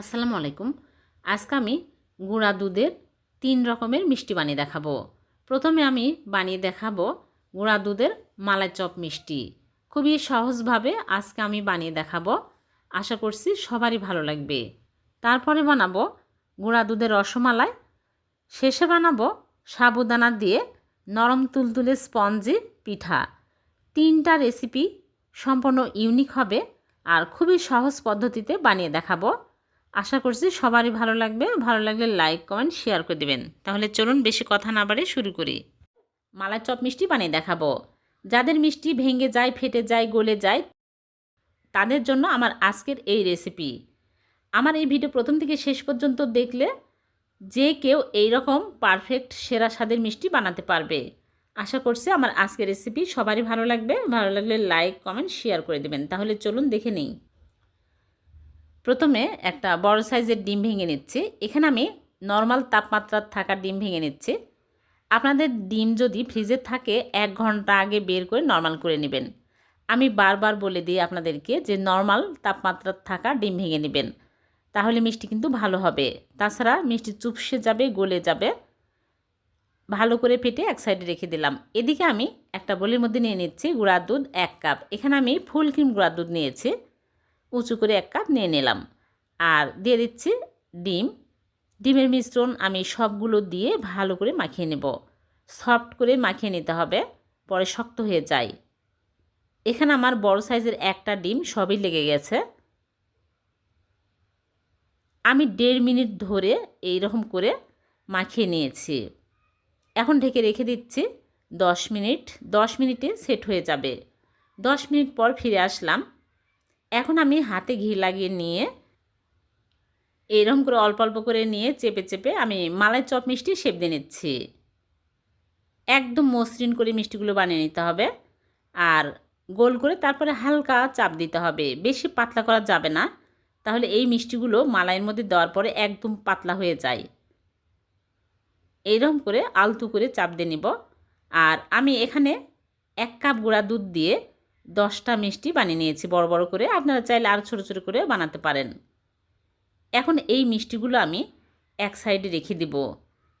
আসসালামু আলাইকুম। আজকে আমি গুঁড়া দুধের তিন রকমের মিষ্টি বানিয়ে দেখাবো। প্রথমে আমি বানিয়ে দেখাবো গুঁড়া দুধের মালাই চপ মিষ্টি। খুবই সহজভাবে আজকে আমি বানিয়ে দেখাবো। আশা করছি সবারই ভালো লাগবে। তারপরে বানাবো গুঁড়া দুধের রসমালাই। শেষে বানাবো সাবুদানা দিয়ে নরম তুলতুলে স্পঞ্জি পিঠা। তিনটা রেসিপি সম্পূর্ণ ইউনিক হবে আর খুবই সহজ পদ্ধতিতে বানিয়ে দেখাবো। আশা করছি সবারই ভালো লাগবে। ভালো লাগলে লাইক কমেন্ট শেয়ার করে দেবেন। তাহলে চলুন বেশি কথা না বাড়ে শুরু করি। মালাই চপ মিষ্টি বানিয়ে দেখাবো। যাদের মিষ্টি ভেঙে যায়, ফেটে যায়, গলে যায়, তাদের জন্য আমার আজকের এই রেসিপি আমার এই ভিডিও প্রথম থেকে শেষ পর্যন্ত দেখলে যে কেউ এই রকম পারফেক্ট সেরা স্বাদের মিষ্টি বানাতে পারবে। আশা করছি আমার আজকের রেসিপি সবারই ভালো লাগবে। ভালো লাগলে লাইক কমেন্ট শেয়ার করে দেবেন। তাহলে চলুন দেখে নিই। প্রথমে একটা বড় সাইজের ডিম ভেঙে নিচ্ছি। এখানে আমি নর্মাল তাপমাত্রার থাকা ডিম ভেঙে নিচ্ছি। আপনাদের ডিম যদি ফ্রিজে থাকে, এক ঘণ্টা আগে বের করে নর্মাল করে নেবেন। আমি বারবার বলে দিই আপনাদেরকে যে নর্মাল তাপমাত্রার থাকা ডিম ভেঙে নেবেন। তাহলে মিষ্টি কিন্তু ভালো হবে। তাছাড়া মিষ্টি চুপসে যাবে, গলে যাবে। ভালো করে ফেটে এক সাইডে রেখে দিলাম। এদিকে আমি একটা বলির মধ্যে নিয়ে নিচ্ছি গুঁড়ার দুধ এক কাপ। এখানে আমি ফুল ক্রিম গুঁড়ার দুধ নিয়েছি। উঁচু করে এক কাপ নিয়ে নিলাম। আর দিয়ে দিচ্ছি ডিম। ডিমের মিশ্রণ আমি সবগুলো দিয়ে ভালো করে মাখিয়ে নেব। সফট করে মাখিয়ে নিতে হবে, পরে শক্ত হয়ে যায়। এখানে আমার বড় সাইজের একটা ডিম সবই লেগে গেছে। আমি দেড় মিনিট ধরে এই রকম করে মাখিয়ে নিয়েছি। এখন ঢেকে রেখে দিচ্ছি দশ মিনিট। দশ মিনিটে সেট হয়ে যাবে। দশ মিনিট পর ফিরে আসলাম। এখন আমি হাতে ঘি লাগিয়ে নিয়ে এরকম করে অল্প অল্প করে নিয়ে চেপে চেপে আমি মালাই চপ মিষ্টি শেপ দিয়ে নিচ্ছি। একদম মসৃণ করে মিষ্টিগুলো বানিয়ে নিতে হবে। আর গোল করে তারপরে হালকা চাপ দিতে হবে। বেশি পাতলা করা যাবে না। তাহলে এই মিষ্টিগুলো মালাইয়ের মধ্যে দেওয়ার পরে একদম পাতলা হয়ে যায়। এইরকম করে আলতু করে চাপ দিয়ে নিব। আর আমি এখানে এক কাপ গুঁড়া দুধ দিয়ে দশটা মিষ্টি বানিয়ে নিয়েছি, বড় বড় করে। আপনারা চাইলে আরও ছোটো ছোটো করে বানাতে পারেন। এখন এই মিষ্টিগুলো আমি এক সাইডে রেখে দিব।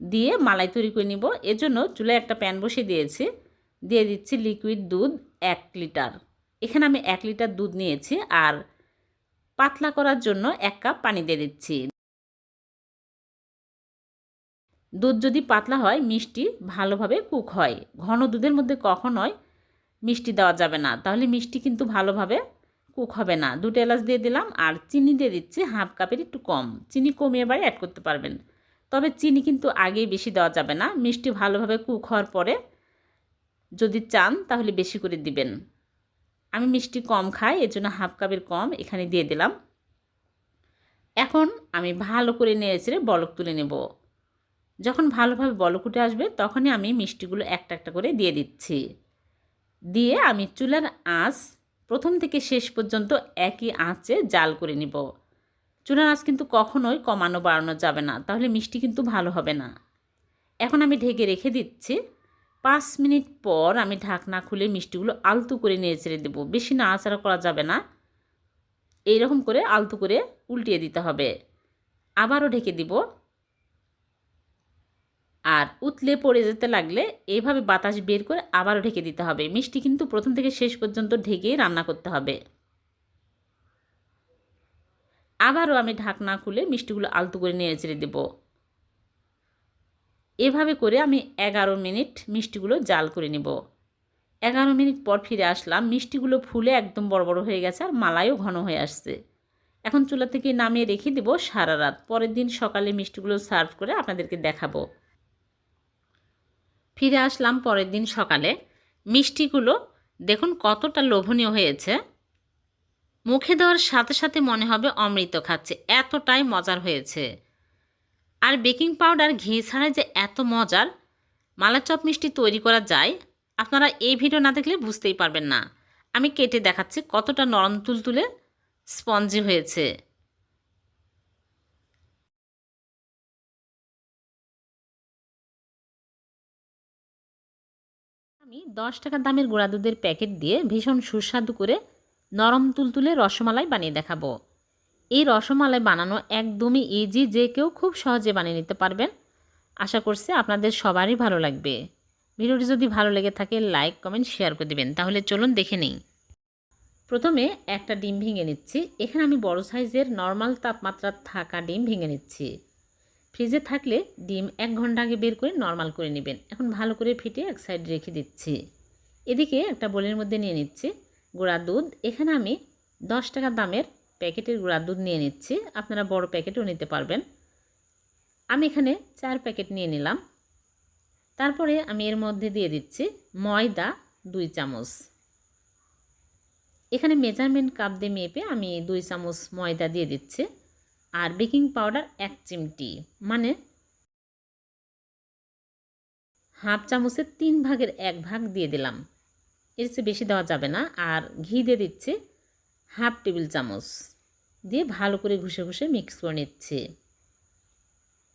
দিয়ে মালাই তৈরি করে নিব। এজন্য চুলায় একটা প্যান বসিয়ে দিয়েছি। দিয়ে দিচ্ছি লিকুইড দুধ এক লিটার। এখানে আমি এক লিটার দুধ নিয়েছি আর পাতলা করার জন্য এক কাপ পানি দিয়ে দিচ্ছি। দুধ যদি পাতলা হয়, মিষ্টি ভালোভাবে কুক হয়। ঘন দুধের মধ্যে কখনোই মিষ্টি দেওয়া যাবে না। তাহলে মিষ্টি কিন্তু ভালোভাবে কুক হবে না। দুটো এলাচ দিয়ে দিলাম আর চিনি দিয়ে দিচ্ছি হাফ কাপের একটু কম। চিনি কমিয়ে বাড়ি অ্যাড করতে পারবেন। তবে চিনি কিন্তু আগেই বেশি দেওয়া যাবে না। মিষ্টি ভালোভাবে কুক হওয়ার পরে যদি চান তাহলে বেশি করে দিবেন। আমি মিষ্টি কম খাই এর জন্য হাফ কাপের কম এখানে দিয়ে দিলাম। এখন আমি ভালো করে নেড়ে বলক তুলে নেব। যখন ভালোভাবে বলক উঠে আসবে তখনই আমি মিষ্টিগুলো একটা একটা করে দিয়ে দিচ্ছি। দিয়ে আমি চুলার আঁচ প্রথম থেকে শেষ পর্যন্ত একই আঁচে জাল করে নিব। চুলার আঁচ কিন্তু কখনোই কমানো বাড়ানো যাবে না, তাহলে মিষ্টি কিন্তু ভালো হবে না। এখন আমি ঢেকে রেখে দিচ্ছি। পাঁচ মিনিট পর আমি ঢাকনা খুলে মিষ্টিগুলো আলতু করে নিয়ে ছেড়ে দেবো, বেশি নাড়াচাড়া করা যাবে না। এইরকম করে আলতু করে উল্টিয়ে দিতে হবে। আবারও ঢেকে দিব। আর উতলে পড়ে যেতে লাগলে এইভাবে বাতাস বের করে আবারও ঢেকে দিতে হবে। মিষ্টি কিন্তু প্রথম থেকে শেষ পর্যন্ত ঢেকেই রান্না করতে হবে। আবারও আমি ঢাকনা খুলে মিষ্টিগুলো আলতু করে নেড়ে চেড়ে দেব। এভাবে করে আমি এগারো মিনিট মিষ্টিগুলো জাল করে নেব। এগারো মিনিট পর ফিরে আসলাম, মিষ্টিগুলো ফুলে একদম বড় বড় হয়ে গেছে আর মালাইও ঘন হয়ে আসছে। এখন চুলা থেকে নামিয়ে রেখে দেবো সারা রাত। পরের দিন সকালে মিষ্টিগুলো সার্ভ করে আপনাদেরকে দেখাবো। ফিরে আসলাম পরের দিন সকালে। মিষ্টিগুলো দেখুন কতটা লোভনীয় হয়েছে। মুখে দেওয়ার সাথে সাথে মনে হবে অমৃত খাচ্ছে, এতটাই মজার হয়েছে। আর বেকিং পাউডার, ঘি ছাড়াই যে এত মজার মালা চপ মিষ্টি তৈরি করা যায়, আপনারা এই ভিডিও না দেখলে বুঝতেই পারবেন না। আমি কেটে দেখাচ্ছি কতটা নরম তুলতুলে স্পঞ্জি হয়েছে। দশ টাকা দামের গুঁড়া দুধের প্যাকেট দিয়ে ভীষণ সুস্বাদু করে নরম তুলতুলে রসমালাই বানিয়ে দেখাবো। এই রসমালাই বানানো একদমই ইজি যে কেউ খুব সহজে বানিয়ে নিতে পারবেন। আশা করছি আপনাদের সবারই ভালো লাগবে। ভিডিওটি যদি ভালো লেগে থাকে লাইক কমেন্ট শেয়ার করে দেবেন। তাহলে চলুন দেখে নিই। প্রথমে একটা ডিম ভেঙে নিচ্ছি। এখানে আমি বড় সাইজের নর্মাল তাপমাত্রা থাকা ডিম ভেঙে নিচ্ছি। ফ্রিজে থাকলে ডিম এক ঘণ্টা আগে বের করে নর্মাল করে নেবেন। এখন ভালো করে ফিটে এক সাইড রেখে দিচ্ছি। এদিকে একটা বোলের মধ্যে নিয়ে নিচ্ছি গুঁড়া দুধ। এখানে আমি দশ টাকা দামের প্যাকেটের গুঁড়া দুধ নিয়ে নিচ্ছি। আপনারা বড় প্যাকেটও নিতে পারবেন। আমি এখানে চার প্যাকেট নিয়ে নিলাম। তারপরে আমি এর মধ্যে দিয়ে দিচ্ছি ময়দা দুই চামচ। এখানে মেজারমেন্ট কাপ দিয়ে মেপে আমি দুই চামচ ময়দা দিয়ে দিচ্ছি। আর বেকিং পাউডার এক চিমটি মানে হাফ চামচের তিন ভাগের এক ভাগ দিয়ে দিলাম। এর চেয়ে বেশি দেওয়া যাবে না। আর ঘি দিয়ে দিচ্ছি হাফ টেবিল চামচ দিয়ে ভালো করে ঘষে ঘুষে মিক্স করে নিচ্ছি।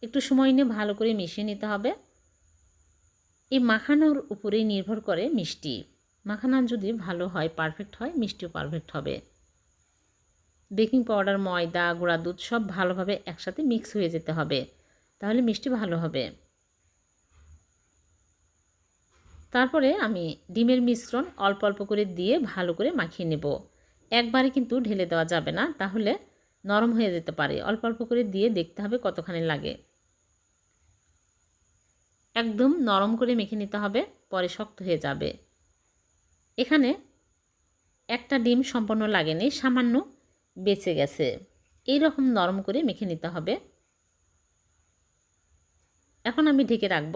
একটু সময় নিয়ে ভালো করে মিশিয়ে নিতে হবে। এই মাখানোর উপরেই নির্ভর করে মিষ্টি। মাখানা যদি ভালো হয় পারফেক্ট হয়, মিষ্টিও পারফেক্ট হবে। বেকিং পাউডার, ময়দা, গুঁড়া দুধ সব ভালোভাবে একসাথে মিক্স হয়ে যেতে হবে। তাহলে মিষ্টি ভালো হবে। তারপরে আমি ডিমের মিশ্রণ অল্প অল্প করে দিয়ে ভালো করে মাখিয়ে নেব। একবারে কিন্তু ঢেলে দেওয়া যাবে না, তাহলে নরম হয়ে যেতে পারে। অল্প অল্প করে দিয়ে দেখতে হবে কতখানি লাগে। একদম নরম করে মেখে নিতে হবে, পরে শক্ত হয়ে যাবে। এখানে একটা ডিম সম্পূর্ণ লাগেনি, সামান্য বেঁচে গেছে। এই রকম নরম করে মেখে নিতে হবে। এখন আমি ঢেকে রাখব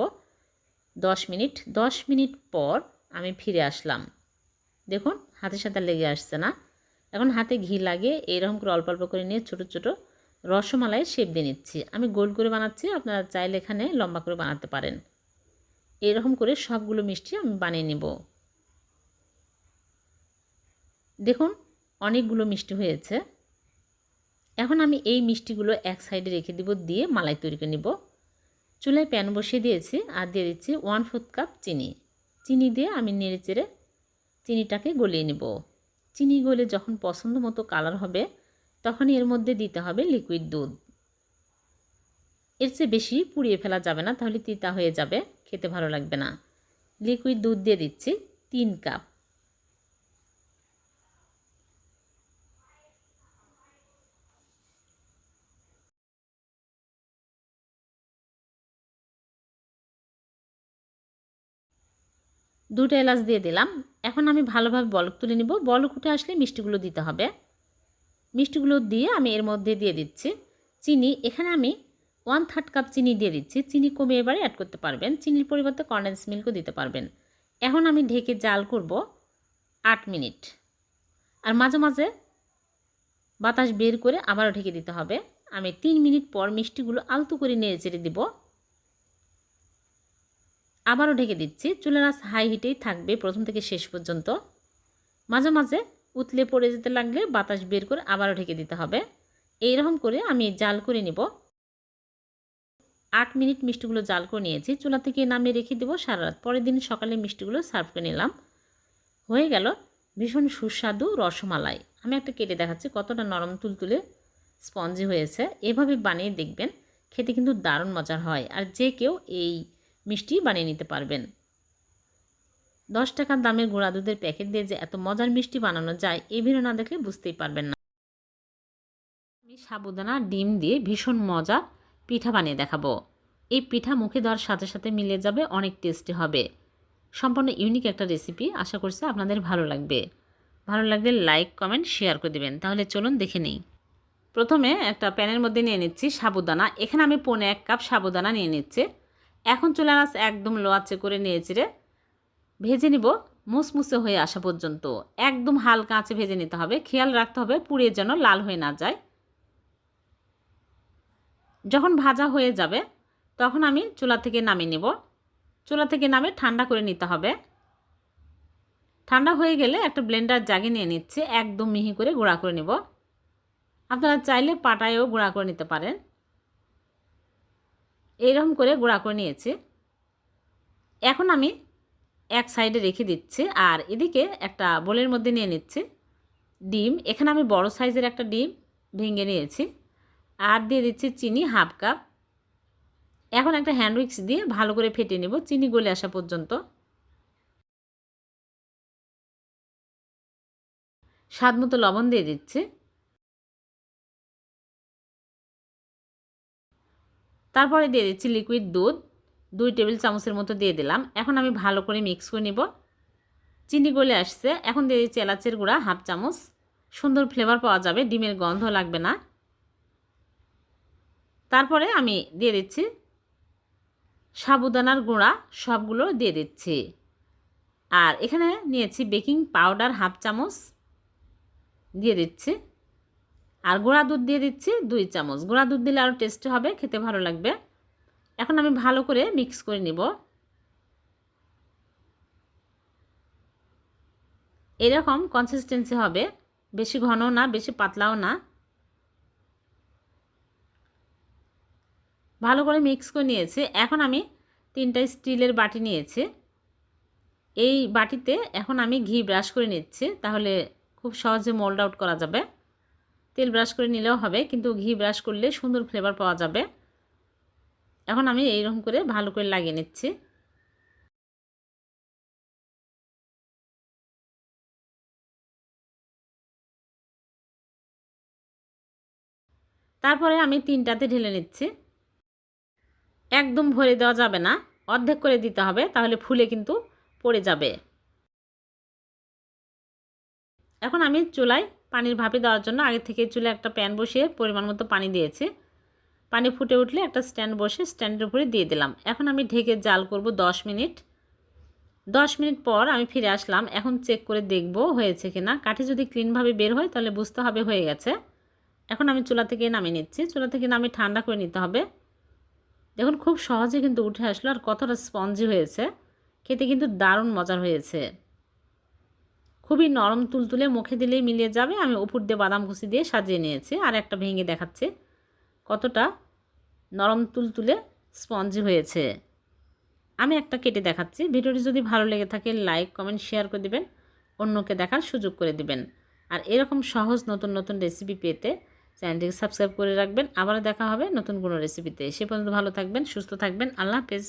দশ মিনিট। দশ মিনিট পর আমি ফিরে আসলাম। দেখুন, হাতের সাথে লেগে আসছে না। এখন হাতে ঘি লাগে এইরকম করে অল্প অল্প করে নিয়ে ছোটো ছোটো রসমালাই শেপ দিয়ে নিচ্ছি। আমি গোল করে বানাচ্ছি, আপনারা চাইলে এখানে লম্বা করে বানাতে পারেন। এরকম করে সবগুলো মিষ্টি আমি বানিয়ে নেব। দেখুন অনেকগুলো মিষ্টি হয়েছে। এখন আমি এই মিষ্টিগুলো এক সাইডে রেখে দিব, দিয়ে মালাই তৈরি করে নিব। চুলায় প্যান বসিয়ে দিয়েছি আর দিয়ে দিচ্ছি ওয়ান ফোর্থ কাপ চিনি। চিনি দিয়ে আমি নেড়ে চেড়ে চিনিটাকে গলিয়ে নেব। চিনি গলে যখন পছন্দ মতো কালার হবে তখন এর মধ্যে দিতে হবে লিকুইড দুধ। এর চেয়ে বেশি পুড়িয়ে ফেলা যাবে না, তাহলে তিতা হয়ে যাবে, খেতে ভালো লাগবে না। লিকুইড দুধ দিয়ে দিচ্ছি তিন কাপ। দুটো এলাচ দিয়ে দিলাম। এখন আমি ভালোভাবে বলক তুলে নিব। বলক উঠে আসলে মিষ্টিগুলো দিতে হবে। মিষ্টিগুলো দিয়ে আমি এর মধ্যে দিয়ে দিচ্ছি চিনি। এখানে আমি ওয়ান থার্ড কাপ চিনি দিয়ে দিচ্ছি। চিনি কমে এবারে অ্যাড করতে পারবেন। চিনির পরিবর্তে কন্ডেন্স মিল্কও দিতে পারবেন। এখন আমি ঢেকে জাল করব আট মিনিট। আর মাঝে মাঝে বাতাস বের করে আবারও ঢেকে দিতে হবে। আমি তিন মিনিট পর মিষ্টিগুলো আলতু করে নেড়ে চেড়ে দিব। আবারও ঢেকে দিচ্ছি। চুলের আঁচ হাই হিটেই থাকবে প্রথম থেকে শেষ পর্যন্ত। মাঝে মাঝে উতলে পড়ে যেতে লাগলে বাতাস বের করে আবারও ঢেকে দিতে হবে। এইরকম করে আমি জাল করে নিব। আট মিনিট মিষ্টিগুলো জাল করে নিয়েছি। চুলা থেকে নামিয়ে রেখে দেবো সারা রাত। পরের দিন সকালে মিষ্টিগুলো সার্ভ করে নিলাম। হয়ে গেল ভীষণ সুস্বাদু রসমালাই। আমি একটা কেটে দেখাচ্ছি কতটা নরম তুলতুলে স্পঞ্জি হয়েছে। এভাবে বানিয়ে দেখবেন, খেতে কিন্তু দারুণ মজার হয়। আর যে কেউ এই মিষ্টি বানিয়ে নিতে পারবেন। দশ টাকার দামের গুঁড়া দুধের প্যাকেট দিয়ে যে এত মজার মিষ্টি বানানো যায় এই ভিডিও না দেখলে বুঝতেই পারবেন না। আমি সাবুদানা, ডিম দিয়ে ভীষণ মজা পিঠা বানিয়ে দেখাবো। এই পিঠা মুখে দেওয়ার সাথে সাথে মিলে যাবে, অনেক টেস্টি হবে। সম্পূর্ণ ইউনিক একটা রেসিপি, আশা করছি আপনাদের ভালো লাগবে। ভালো লাগলে লাইক, কমেন্ট, শেয়ার করে দেবেন। তাহলে চলুন দেখে নিই। প্রথমে একটা প্যানের মধ্যে নিয়ে নিচ্ছি সাবুদানা। এখানে আমি পনে এক কাপ সাবুদানা নিয়ে নিচ্ছি। এখন চলে আস একদম লোয়াচে করে নিয়েছি রে। ভেজে নিব, মুসমুসে হয়ে আসা পর্যন্ত। একদম হালকা আঁচে ভেজে নিতে হবে। খেয়াল রাখতে হবে পুড়িয়ে যেন লাল হয়ে না যায়। যখন ভাজা হয়ে যাবে, তখন আমি চুলা থেকে নামিয়ে নেব। চুলা থেকে নামে ঠান্ডা করে নিতে হবে। ঠান্ডা হয়ে গেলে একটা ব্লেন্ডার জাগে নিয়ে নিচ্ছে। একদম মিহি করে গুঁড়া করে নেব। আপনারা চাইলে পাটায়ও গুঁড়া করে নিতে পারেন। এইরকম করে গোড়া করে নিয়েছি। এখন আমি এক সাইডে রেখে দিচ্ছি আর এদিকে একটা বোলের মধ্যে নিয়ে নিচ্ছি ডিম। এখানে আমি বড় সাইজের একটা ডিম ভেঙে নিয়েছি আর দিয়ে দিচ্ছি চিনি হাফ কাপ। এখন একটা হ্যান্ড উইক্স দিয়ে ভালো করে ফেটে নেব, চিনি গলে আসা পর্যন্ত। স্বাদ মতো লবণ দিয়ে দিচ্ছি। তারপরে দিয়ে দিচ্ছি লিকুইড দুধ। দুই টেবিল চামচের মতো দিয়ে দিলাম। এখন আমি ভালো করে মিক্স করে নিব। চিনি গলে আসছে। এখন দিয়ে দিচ্ছি এলাচের গুঁড়া, হাফ চামচ। সুন্দর ফ্লেভার পাওয়া যাবে। ডিমের গন্ধ লাগবে না। তারপরে আমি দিয়ে দিচ্ছি সাবুদানার গুঁড়া, সবগুলো দিয়ে দিচ্ছি। আর এখানে নিয়েছি বেকিং পাউডার হাফ চামচ। দিয়ে দিচ্ছি। আর গুঁড়া দুধ দিয়ে দিচ্ছি দুই চামচ। গুঁড়া দুধ দিলে আরও টেস্টি হবে, খেতে ভালো লাগবে। এখন আমি ভালো করে মিক্স করে নিব। এরকম কনসিস্টেন্সি হবে। বেশি ঘন না, বেশি পাতলাও না। ভালো করে মিক্স করে নিয়েছি। এখন আমি তিনটা স্টিলের বাটি নিয়েছি। এই বাটিতে এখন আমি ঘি ব্রাশ করে নিচ্ছি, তাহলে খুব সহজে মোল্ড আউট করা যাবে। তেল ব্রাশ করে নিলেও হবে, কিন্তু ঘি ব্রাশ করলে সুন্দর ফ্লেভার পাওয়া যাবে। এখন আমি এইরকম করে ভালো করে লাগিয়ে নিচ্ছি। তারপরে আমি তিনটাতে ঢেলে নিচ্ছি। একদম ভরে দেওয়া যাবে না, অর্ধেক করে দিতে হবে, তাহলে ফুলে কিন্তু পড়ে যাবে। এখন আমি চুলায় পানির ভাপে দেওয়ার জন্য আগে থেকে চুলে একটা প্যান বসিয়ে পরিমাণ মতো পানি দিয়েছি। পানি ফুটে উঠলে একটা স্ট্যান্ড বসে স্ট্যান্ডের উপরে দিয়ে দিলাম। এখন আমি ঢেকে জাল করব 10 মিনিট। 10 মিনিট পর আমি ফিরে আসলাম। এখন চেক করে দেখব হয়েছে কিনা। কাঠি যদি ক্লিনভাবে বের হয় তাহলে বুঝতে হবে হয়ে গেছে। এখন আমি চুলা থেকে নামিয়ে নিচ্ছি। চুলা থেকে নামিয়ে ঠান্ডা করে নিতে হবে। দেখুন, খুব সহজে কিন্তু উঠে আসলো আর কতটা স্পঞ্জি হয়েছে। খেতে কিন্তু দারুণ মজার হয়েছে। খুবই নরম তুলতুলে মুখে দিলেই মিলিয়ে যাবে। আমি উপর দিয়ে বাদাম কুচি দিয়ে সাজিয়ে নিয়েছি আর একটা ভেঙে দেখাচ্ছে। কতটা নরম তুলতুলে স্পঞ্জি হয়েছে। আমি একটা কেটে দেখাচ্ছি। ভিডিওটি যদি ভালো লেগে থাকে, লাইক, কমেন্ট, শেয়ার করে দিবেন। অন্যকে দেখার সুযোগ করে দিবেন। আর এরকম সহজ নতুন নতুন রেসিপি পেতে চ্যানেলটিকে সাবস্ক্রাইব করে রাখবেন। আবারও দেখা হবে নতুন কোনো রেসিপিতে। সে পর্যন্ত ভালো থাকবেন, সুস্থ থাকবেন। আল্লাহ হাফেজ।